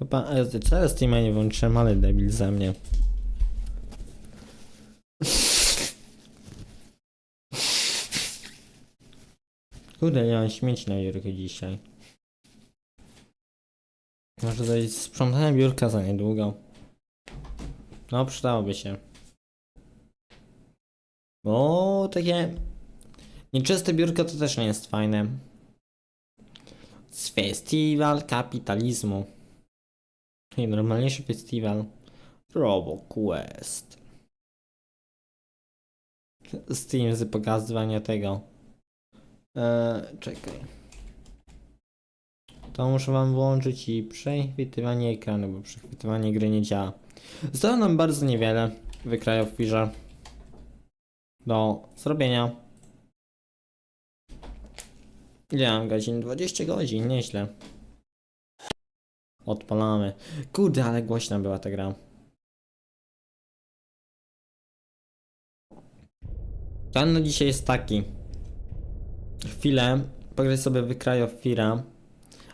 Ja cały Steama nie włączyłem, ale debil ze mnie. Kurde, nie mam śmieci na biurku dzisiaj. Może tutaj sprzątanie biurka za niedługo. No, przydałoby się. Bo takie nieczyste biurko to też nie jest fajne. Z festiwal kapitalizmu. I normalniejszy festiwal. RoboQuest. Steam z pokazywania tego. Eee, czekaj. To muszę wam włączyć i przechwytywanie ekranu, bo przechwytywanie gry nie działa. Zostało nam bardzo niewiele w Cry of Fear do zrobienia. Ile mam godzin? 20 godzin, nieźle. Odpalamy. Kurde, ale głośna była ta gra. Plan na dzisiaj jest taki. Chwilę pograć sobie w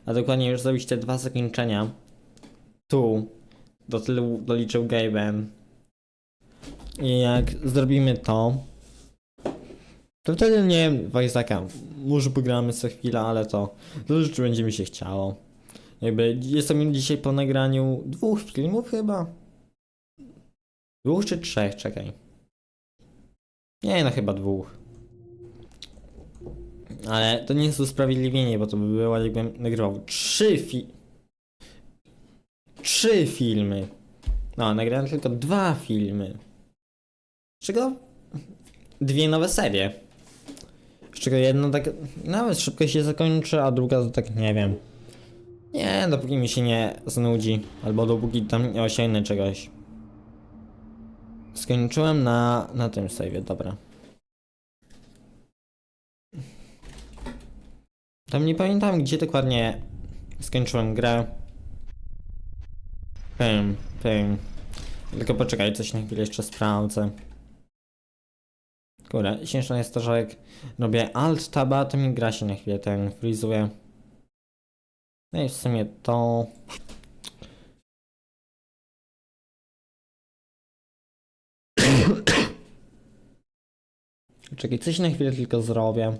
a dokładnie już zrobić te dwa zakończenia. Tu do tylu doliczył Gaben. I jak zrobimy to, to wtedy nie wiem, Wajzaka, może pogramy co chwilę, ale to zależy czy będzie mi się chciało. Jakby jestem dzisiaj po nagraniu dwóch filmów chyba. Dwóch czy trzech, czekaj. Nie no, chyba dwóch. Ale to nie jest usprawiedliwienie, bo to by było jakbym nagrywał trzy fi... Trzy filmy. No, nagrałem tylko dwa filmy. Z czego dwie nowe serie. Z czego jedna tak nawet szybko się zakończy, a druga to tak nie wiem. Nie, dopóki mi się nie znudzi, albo dopóki tam nie osiągnę czegoś. Skończyłem na, na tym save'ie, dobra. Tam nie pamiętam gdzie dokładnie skończyłem grę. Pym, pym. Tylko poczekaj, coś na chwilę jeszcze sprawdzę. Kurde, śmieszne jest to, że jak robię alt taba, to mi gra się na chwilę ten frizuje. No i w sumie to... Czekaj, coś na chwilę tylko zrobię.